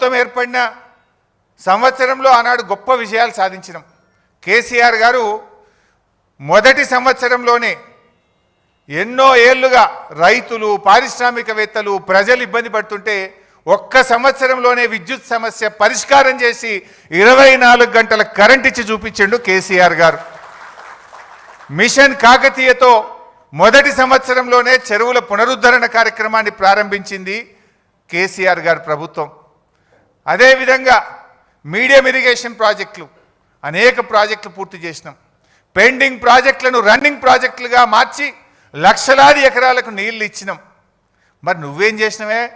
ప్రభుత్వం ఏర్పడిన సంవత్సరంలో ఆనాడు గొప్ప విజయాలు సాధించినాం. కేసీఆర్ గారు మొదటి సంవత్సరంలోనే ఎన్నో ఏళ్ళుగా రైతులు పారిశ్రామికవేత్తలు ప్రజలు ఇబ్బంది పడుతుంటే ఒక్క సంవత్సరంలోనే విద్యుత్ సమస్య పరిష్కారం చేసి ఇరవై నాలుగు గంటల కరెంట్ ఇచ్చి చూపించిండు కేసీఆర్ గారు. మిషన్ కాకతీయతో మొదటి సంవత్సరంలోనే చెరువుల పునరుద్ధరణ కార్యక్రమాన్ని ప్రారంభించింది కేసీఆర్ గారి ప్రభుత్వం. అదేవిధంగా మీడియం ఇరిగేషన్ ప్రాజెక్టులు అనేక ప్రాజెక్టులు పూర్తి చేసినాం. పెండింగ్ ప్రాజెక్టులను రన్నింగ్ ప్రాజెక్టులుగా మార్చి లక్షలాది ఎకరాలకు నీళ్ళు ఇచ్చినాం. మరి నువ్వేం చేసినవే?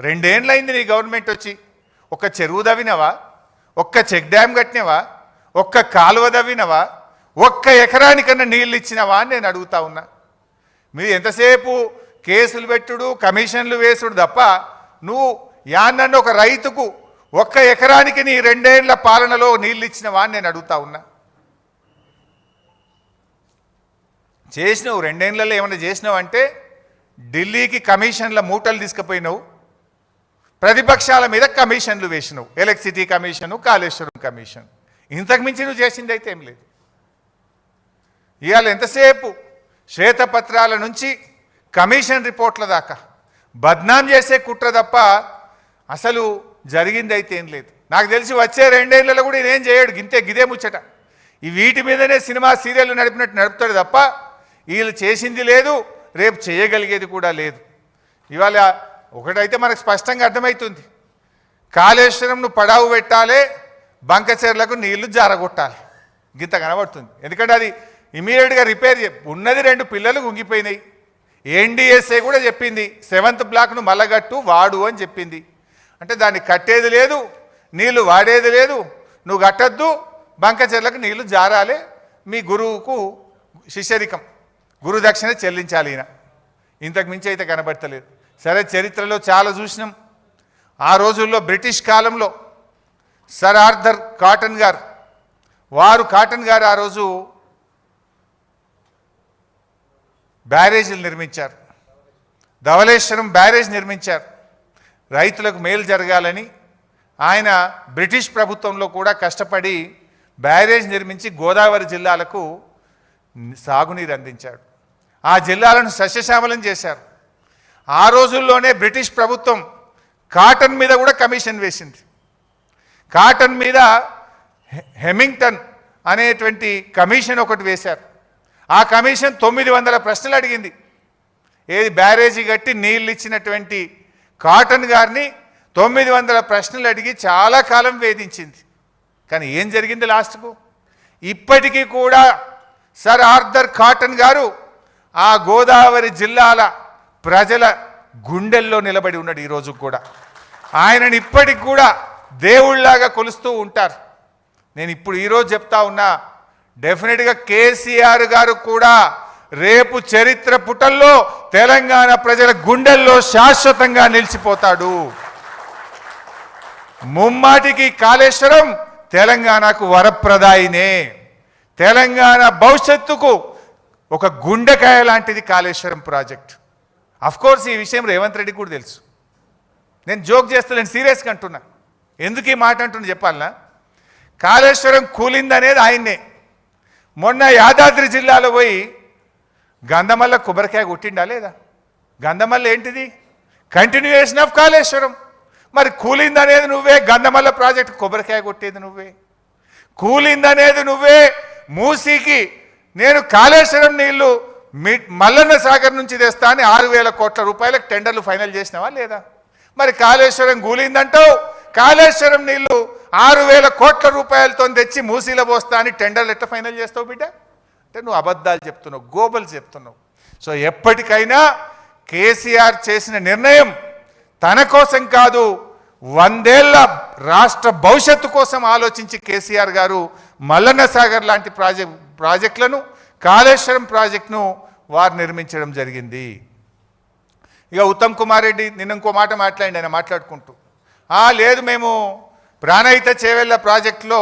రెండేండ్లయింది నీ గవర్నమెంట్ వచ్చి ఒక్క చెరువు దవ్వినవా? ఒక్క చెక్ డ్యామ్ కట్టినవా? ఒక్క కాలువ దవ్వినవా? ఒక్క ఎకరానికన్నా నీళ్ళు ఇచ్చినవా అని నేను అడుగుతా ఉన్నా. మీరు ఎంతసేపు కేసులు పెట్టుడు కమిషన్లు వేసుడు తప్ప నువ్వు యాన్నన్ను ఒక రైతుకు ఒక్క ఎకరానికి నీ రెండేళ్ళ పాలనలో నీళ్ళు ఇచ్చినవా అని నేను అడుగుతా ఉన్నా. చేసినావు రెండేళ్ళలో ఏమైనా చేసినావు అంటే ఢిల్లీకి కమిషన్ల మూటలు తీసుకుపోయినావు ప్రతిపక్షాల మీద కమిషన్లు వేసినావు ఎలక్ట్రిసిటీ కమిషను కాళేశ్వరం కమిషన్. ఇంతకు మించి నువ్వు చేసింది అయితే ఏం లేదు. ఇవాళ ఎంతసేపు శ్వేతపత్రాల నుంచి కమిషన్ రిపోర్ట్ల దాకా? బద్నాం చేసే కుట్ర తప్ప అసలు జరిగింది అయితే ఏం లేదు. నాకు తెలిసి వచ్చే రెండేళ్ళలో కూడా నేనేం చేయడు గింతే గిదే ముచ్చట. ఈ వీటి మీదనే సినిమా సీరియల్ నడిపినట్టు నడుపుతాడు తప్ప వీళ్ళు చేసింది లేదు రేపు చేయగలిగేది కూడా లేదు. ఇవాళ ఒకటైతే మనకు స్పష్టంగా అర్థమవుతుంది కాళేశ్వరంను పడావు పెట్టాలి బంకచెర్లకు నీళ్ళు జారగొట్టాలి. గింత కనబడుతుంది. ఎందుకంటే అది ఇమీడియట్గా రిపేర్ ఉన్నది రెండు పిల్లలు గుంగిపోయినాయి. ఎన్డీఎస్ఏ కూడా చెప్పింది సెవెంత్ బ్లాక్ను మల్లగట్టు వాడు అని చెప్పింది. అంటే దాన్ని కట్టేది లేదు నీళ్ళు వాడేది లేదు నువ్వు కట్టద్దు బంకచెర్లకు నీళ్ళు జారాలి మీ గురువుకు శిష్యరికం గురు దక్షిణ చెల్లించాలి ఈయన. ఇంతకు మించి అయితే కనబడతలేదు. సరే చరిత్రలో చాలా చూసినాం. ఆ రోజుల్లో బ్రిటిష్ కాలంలో సర్ ఆర్థర్ కాటన్ గారు వారు కాటన్ గారు ఆ రోజు బ్యారేజీలు నిర్మించారు. ధవళేశ్వరం బ్యారేజ్ నిర్మించారు. రైతులకు మేలు జరగాలని ఆయన బ్రిటిష్ ప్రభుత్వంలో కూడా కష్టపడి బ్యారేజ్ నిర్మించి గోదావరి జిల్లాలకు సాగునీరు అందించాడు. ఆ జిల్లాలను సస్యశ్యామలం చేశారు. ఆ రోజుల్లోనే బ్రిటిష్ ప్రభుత్వం కాటన్ మీద కూడా కమిషన్ వేసింది. కాటన్ మీద హెమింగ్టన్ అనేటువంటి కమిషన్ ఒకటి వేశారు. ఆ కమిషన్ తొమ్మిది వందల ప్రశ్నలు అడిగింది. ఏది బ్యారేజీ కట్టి నీళ్ళు ఇచ్చినటువంటి కాటన్ గారిని తొమ్మిది వందల ప్రశ్నలు అడిగి చాలా కాలం వేధించింది. కానీ ఏం జరిగింది లాస్ట్కు? ఇప్పటికీ కూడా సర్ ఆర్థర్ కాటన్ గారు ఆ గోదావరి జిల్లాల ప్రజల గుండెల్లో నిలబడి ఉన్నాడు ఈరోజు కూడా. ఆయనని ఇప్పటికి కూడా దేవుళ్ళలాగా కొలుస్తూ ఉంటారు. నేను ఇప్పుడు ఈరోజు చెప్తా ఉన్నా డెఫినెట్గా కేసీఆర్ గారు కూడా రేపు చరిత్ర పుటల్లో తెలంగాణ ప్రజల గుండెల్లో శాశ్వతంగా నిలిచిపోతాడు. ముమ్మాటికి కాళేశ్వరం తెలంగాణకు వరప్రదాయినే. తెలంగాణ భవిష్యత్తుకు ఒక గుండెకాయ లాంటిది కాళేశ్వరం ప్రాజెక్ట్. కోర్స్ ఈ విషయం రేవంత్ రెడ్డి కూడా తెలుసు. నేను జోక్ చేస్తలేను సీరియస్గా అంటున్నా. ఎందుకు ఈ మాట అంటున్నా చెప్పాలనా? కాళేశ్వరం కూలిందనేది ఆయన్నే. మొన్న యాదాద్రి జిల్లాలో పోయి గంధమల్ల కొబ్బరికాయ కొట్టిండా లేదా? గంధమల్ల ఏంటిది? Continuation of Kaleshwaram. మరి కూలిందనేది నువ్వే గంధమల్ల ప్రాజెక్ట్ కొబ్బరికాయ కొట్టేది నువ్వే. కూలిందనేది నువ్వే మూసీకి నేను కాళేశ్వరం నీళ్ళు మీ మల్లన్న సాగర్ నుంచి తెస్తా అని ఆరు వేల కోట్ల రూపాయలకు టెండర్లు ఫైనల్ చేసినావా లేదా? మరి కాళేశ్వరం కూలిందంటావు? కాళేశ్వరం నీళ్ళు ఆరు వేల కోట్ల రూపాయలతో తెచ్చి మూసీలో పోస్తా అని టెండర్లు ఎట్లా ఫైనల్ చేస్తావు బిడ్డ? అంటే నువ్వు అబద్ధాలు చెప్తున్నావు గోబలు చెప్తున్నావు. సో ఎప్పటికైనా కేసీఆర్ చేసిన నిర్ణయం తన కోసం కాదు వందేళ్ళ రాష్ట్ర భవిష్యత్తు కోసం ఆలోచించి కేసీఆర్ గారు మల్లన్న సాగర్ లాంటి ప్రాజెక్ట్ ప్రాజెక్టులను కాళేశ్వరం ప్రాజెక్టును వారు నిర్మించడం జరిగింది. ఇక ఉత్తమ్ కుమార్ రెడ్డి నిన్న ఇంకో మాట మాట్లాడి ఆయన మాట్లాడుకుంటూ లేదు మేము ప్రాణహిత చేవెళ్ళ ప్రాజెక్టులో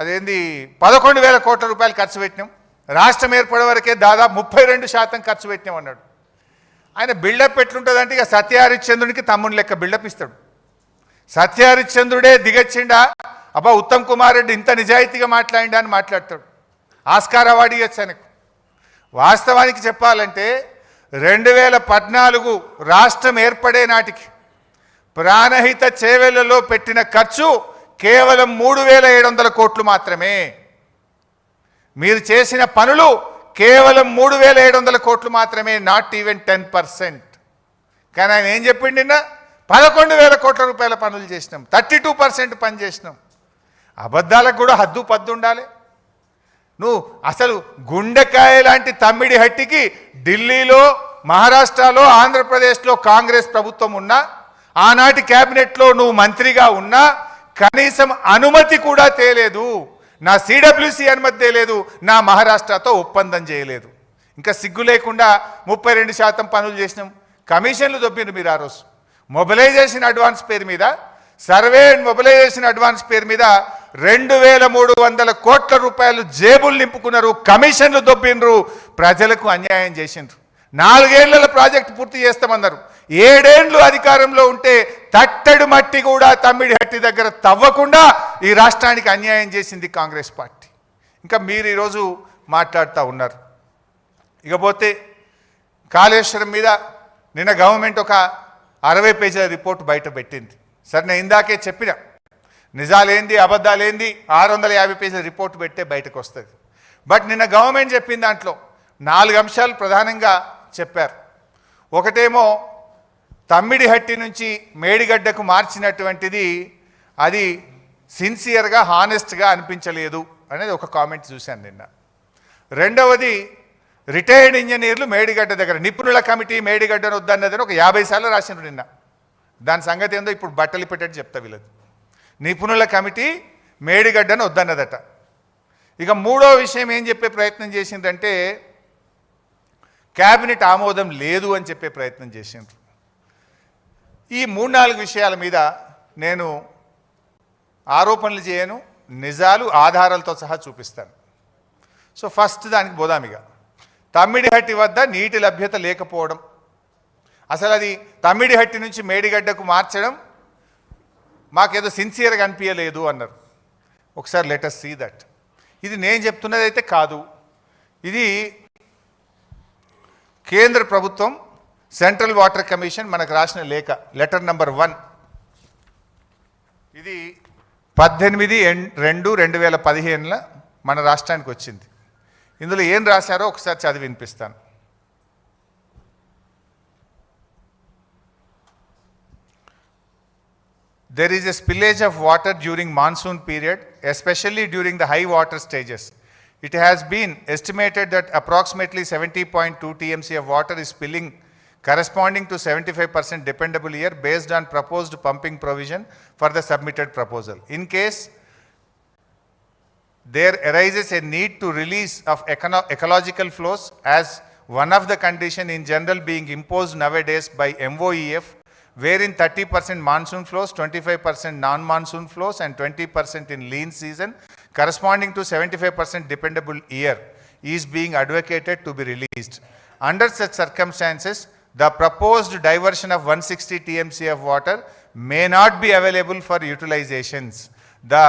అదేంది? పదకొండు వేల కోట్ల రూపాయలు ఖర్చు పెట్టినాం. రాష్ట్రం ఏర్పడే వరకే దాదాపు ముప్పై రెండు శాతం ఖర్చు పెట్టినాం అన్నాడు. ఆయన బిల్డప్ ఎట్లుంటుందంటే ఇక సత్యహరిశ్చంద్రునికి తమ్ముని లెక్క బిల్డప్ ఇస్తాడు. సత్యహరిశ్చంద్రుడే దిగచ్చిండా అబ్బా ఉత్తమ్ కుమార్ రెడ్డి ఇంత నిజాయితీగా మాట్లాడిండా అని మాట్లాడతాడు. ఆస్కార్ అవార్డు ఇవ్వచ్చు ఆయనకు. వాస్తవానికి చెప్పాలంటే రెండు వేల పద్నాలుగు రాష్ట్రం ఏర్పడే నాటికి ప్రాణహిత చేవెళ్ళలో పెట్టిన ఖర్చు కేవలం మూడు వేల ఏడు వందల కోట్లు మాత్రమే. మీరు చేసిన పనులు కేవలం మూడు వేల ఏడు వందల కోట్లు మాత్రమే నాట్ ఈవెన్ టెన్ పర్సెంట్ కానీ ఆయన ఏం చెప్పిండి నిన్న? పదకొండు వేల కోట్ల రూపాయల పనులు చేసినాం. థర్టీ టూ పర్సెంట్ పని చేసినాం. అబద్ధాలకు కూడా హద్దు పద్దు ఉండాలి. నువ్వు అసలు గుండెకాయ లాంటి తమ్మిడి హట్టికి ఢిల్లీలో మహారాష్ట్రలో ఆంధ్రప్రదేశ్లో కాంగ్రెస్ ప్రభుత్వం ఉన్నా ఆనాటి క్యాబినెట్లో నువ్వు మంత్రిగా ఉన్నా కనీసం అనుమతి కూడా తేలేదు. నా సిడబ్ల్యూసి అనుమతి తేలేదు నా మహారాష్ట్రతో ఒప్పందం చేయలేదు. ఇంకా సిగ్గు లేకుండా ముప్పై రెండు శాతం పనులు చేసినాం. కమిషన్లు దొబ్బిండ్రు మీరు ఆ రోజు. మొబిలైజేషన్ అడ్వాన్స్ పేరు మీద సర్వే అండ్ మొబిలైజేషన్ అడ్వాన్స్ పేరు మీద రెండు వేల మూడు వందల కోట్ల రూపాయలు జేబులు నింపుకున్నారు. కమిషన్లు దొబ్బిండ్రు. ప్రజలకు అన్యాయం చేసిండ్రు. నాలుగేళ్ళ ప్రాజెక్టు పూర్తి చేస్తామన్నారు. ఏడేండ్లు అధికారంలో ఉంటే తట్టడు మట్టి కూడా తమ్మిడి హట్టి దగ్గర తవ్వకుండా ఈ రాష్ట్రానికి అన్యాయం చేసింది కాంగ్రెస్ పార్టీ. ఇంకా మీరు ఈరోజు మాట్లాడుతూ ఉన్నారు. ఇకపోతే కాళేశ్వరం మీద నిన్న గవర్నమెంట్ ఒక అరవై పేజీల రిపోర్ట్ బయట పెట్టింది. సరే నేను ఇందాకే చెప్పిన నిజాలేంది అబద్ధాలేంది ఆరు వందల యాభై పేజీల రిపోర్ట్ పెట్టే బయటకు వస్తుంది. బట్ నిన్న గవర్నమెంట్ చెప్పిన దాంట్లో నాలుగు అంశాలు ప్రధానంగా చెప్పారు. ఒకటేమో తమ్మిడిహట్టి నుంచి మేడిగడ్డకు మార్చినటువంటిది అది సిన్సియర్గా హానెస్ట్గా అనిపించలేదు అనేది ఒక కామెంట్ చూశాను నిన్న. రెండవది రిటైర్డ్ ఇంజనీర్లు మేడిగడ్డ దగ్గర నిపుణుల కమిటీ మేడిగడ్డను వద్దన్నదని ఒక యాభై సార్లు రాసిండ్రు నిన్న. దాని సంగతి ఏందో ఇప్పుడు బట్టలు పెట్టేట్టు చెప్తా వీళ్ళది. నిపుణుల కమిటీ మేడిగడ్డను వద్దన్నదట. ఇక మూడో విషయం ఏం చెప్పే ప్రయత్నం చేసిందంటే క్యాబినెట్ ఆమోదం లేదు అని చెప్పే ప్రయత్నం చేసిండ్రు. ఈ మూడు నాలుగు విషయాల మీద నేను ఆరోపణలు చేయను నిజాలు ఆధారాలతో సహా చూపిస్తాను. సో ఫస్ట్ దానికి బోదామిగా తమ్మిడిహట్టి వద్ద నీటి లభ్యత లేకపోవడం. అసలు అది తమ్మిడిహట్టి నుంచి మేడిగడ్డకు మార్చడం మాకేదో సిన్సియర్గా అనిపించలేదు అన్నారు. ఒకసారి లెటర్ సీ దట్ ఇది నేను చెప్తున్నది అయితే కాదు. ఇది కేంద్ర ప్రభుత్వం సెంట్రల్ వాటర్ కమిషన్ మనకు రాసిన లేఖ లెటర్ నెంబర్ వన్. ఇది పద్దెనిమిది రెండు రెండు వేల పదిహేనుల మన రాష్ట్రానికి వచ్చింది. ఇందులో ఏం రాశారో ఒకసారి చదివి వినిపిస్తాను. There is a spillage of water during monsoon period especially during the high water stages it has been estimated that approximately seventy point two TMC of water is spilling corresponding to 75% dependable year based on proposed pumping provision for the submitted proposal. In case there arises a need to release of ecological flows as one of the condition in general being imposed nowadays by MOEF wherein 30% monsoon flows, 25% non-monsoon flows and 20% in lean season corresponding to 75% dependable year is being advocated to be released. Under such circumstances, the proposed diversion of 160 TMC of water may not be available for utilizations. The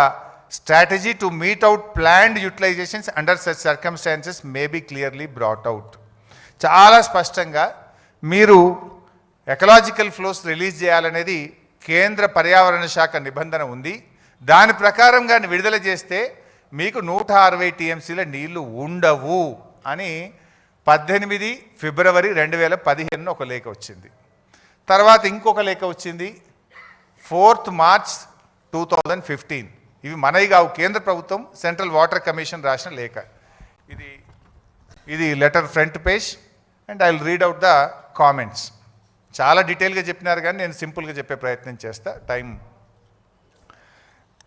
strategy to meet out planned utilizations under such circumstances may be clearly brought out. చాలా స్పష్టంగా మీరు ecological flows release చేయాలనేది కేంద్ర పర్యావరణ శాఖ నిబంధన ఉంది దాని ప్రకారం కానీ విడుదల చేస్తే మీకు నూట అరవై టీఎంసీల నీళ్ళు ఉండవు అని పద్దెనిమిది ఫిబ్రవరి రెండు వేల పదిహేనున ఒక లేఖ వచ్చింది. తర్వాత ఇంకొక లేఖ వచ్చింది. Fourth March two thousand fifteen. ఇవి మనవి కావు కేంద్ర ప్రభుత్వం సెంట్రల్ వాటర్ కమిషన్ రాసిన లేఖ. ఇది ఇది letter front page and I will read out the comments. చాలా డీటెయిల్గా చెప్పినారు కానీ నేను సింపుల్గా చెప్పే ప్రయత్నం చేస్తా. Time.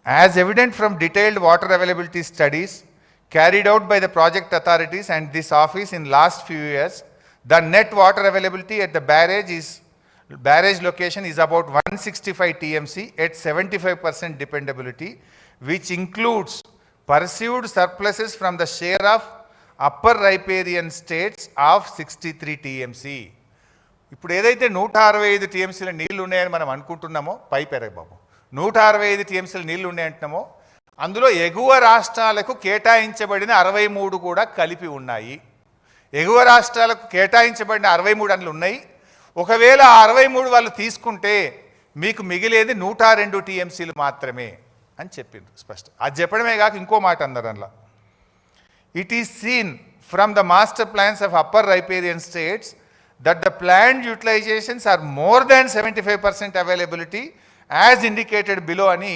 As evident from detailed water availability studies carried out by the project authorities and this office in last few years, the net water availability at the barrage is, barrage location is about 165 TMC at 75% dependability, which includes perceived surpluses from the share of upper riparian states of 63 TMC. ఇప్పుడు ఏదైతే నూట అరవై ఐదు టీఎంసీల నీళ్ళు ఉన్నాయని మనం అనుకుంటున్నామో పై పెరగ బాబు నూట అరవై ఐదు టీఎంసీలు నీళ్ళు ఉన్నాయి అంటున్నామో అందులో ఎగువ రాష్ట్రాలకు కేటాయించబడిన అరవై మూడు కూడా కలిపి ఉన్నాయి. ఎగువ రాష్ట్రాలకు కేటాయించబడిన అరవై మూడు అందులో ఉన్నాయి. ఒకవేళ ఆ అరవై మూడు వాళ్ళు తీసుకుంటే మీకు మిగిలేది నూట రెండు టీఎంసీలు మాత్రమే అని చెప్పిండ్రు స్పష్టం. అది చెప్పడమే కాక ఇంకో మాట అన్నారు అందులో. It is seen from the master plans of upper riparian states that the plan utilisations are more than seventy five percent availability as indicated below అని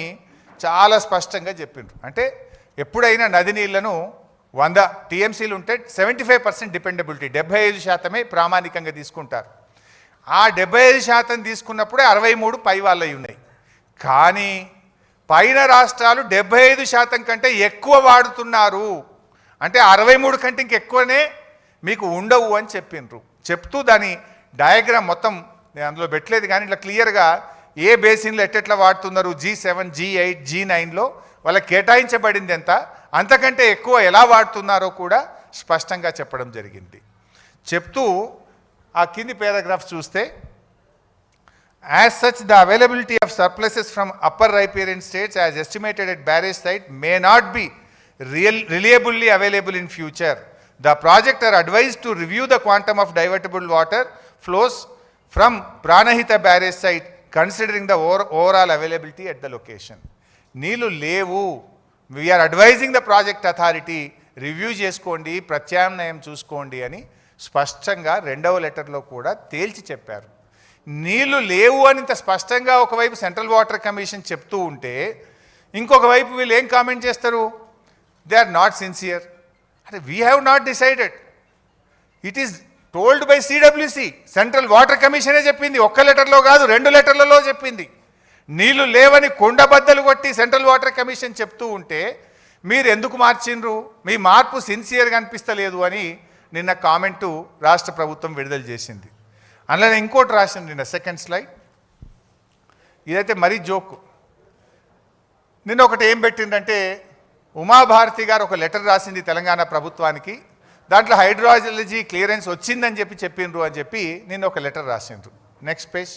చాలా స్పష్టంగా చెప్పిండ్రు. అంటే ఎప్పుడైనా నది నీళ్ళను వంద టీఎంసీలు ఉంటే సెవెంటీ ఫైవ్ పర్సెంట్ డిపెండబిలిటీ డెబ్బై ఐదు శాతమే ప్రామాణికంగా తీసుకుంటారు. ఆ డెబ్బై ఐదు శాతం తీసుకున్నప్పుడే అరవై మూడు పై వాళ్ళవి ఉన్నాయి. కానీ పైన రాష్ట్రాలు డెబ్బై ఐదు శాతం కంటే ఎక్కువ వాడుతున్నారు. అంటే అరవై మూడు కంటే ఇంకెక్కువనే మీకు ఉండవు అని చెప్పిండ్రు. చెప్తూ దాని డయాగ్రామ్ మొత్తం నేను అందులో పెట్టలేదు కానీ ఇట్లా క్లియర్గా ఏ బేసిన్లు ఎట్టెట్లా వాడుతున్నారు? G seven G eight G నైన్లో వాళ్ళకి కేటాయించబడింది ఎంత? అంతకంటే ఎక్కువ ఎలా వాడుతున్నారో కూడా స్పష్టంగా చెప్పడం జరిగింది. చెప్తూ ఆ కింది పేరాగ్రాఫ్ చూస్తే as such the availability of surpluses from upper riparian states as estimated at barrage site may not be real reliably available in future the project are advise to review the quantum of divertable water flows from Pranahita barrage site considering the over overall availability at the location నీళ్ళు లేవు. We're advising the project authority review చేసుకోండి ప్రత్యామ్నాయం చూసుకోండి అని స్పష్టంగా రెండవ లెటర్లో కూడా తేల్చి చెప్పారు. నీళ్ళు లేవు అని ఇంత స్పష్టంగా ఒకవైపు సెంట్రల్ వాటర్ కమిషన్ చెప్తూ ఉంటే ఇంకొక వైపు వీళ్ళు ఏం కామెంట్ చేస్తారు? దే ఆర్ నాట్ సిన్సియర్ అంటే we have not decided it is told by CWC central water కమిషనే చెప్పింది. ఒక్క లెటర్లో కాదు రెండు లెటర్లలో చెప్పింది. నీళ్ళు లేవని కొండబద్దలు కొట్టి సెంట్రల్ వాటర్ కమిషన్ చెప్తూ ఉంటే మీరు ఎందుకు మార్చిండ్రు? మీ మార్పు సిన్సియర్గా అనిపిస్తలేదు అని నిన్న కామెంటు రాష్ట్ర ప్రభుత్వం విడుదల చేసింది. అందులో ఇంకోటి రాసింది నిన్న సెకండ్ స్లైడ్ ఇదైతే మరీ జోక్. నిన్న ఒకటి ఏం పెట్టిందంటే ఉమాభారతి గారు ఒక లెటర్ రాసింది తెలంగాణ ప్రభుత్వానికి. దాంట్లో హైడ్రాలజీ క్లియరెన్స్ వచ్చిందని చెప్పి చెప్పిండ్రు అని చెప్పి నిన్న ఒక లెటర్ రాసిండ్రు. Next page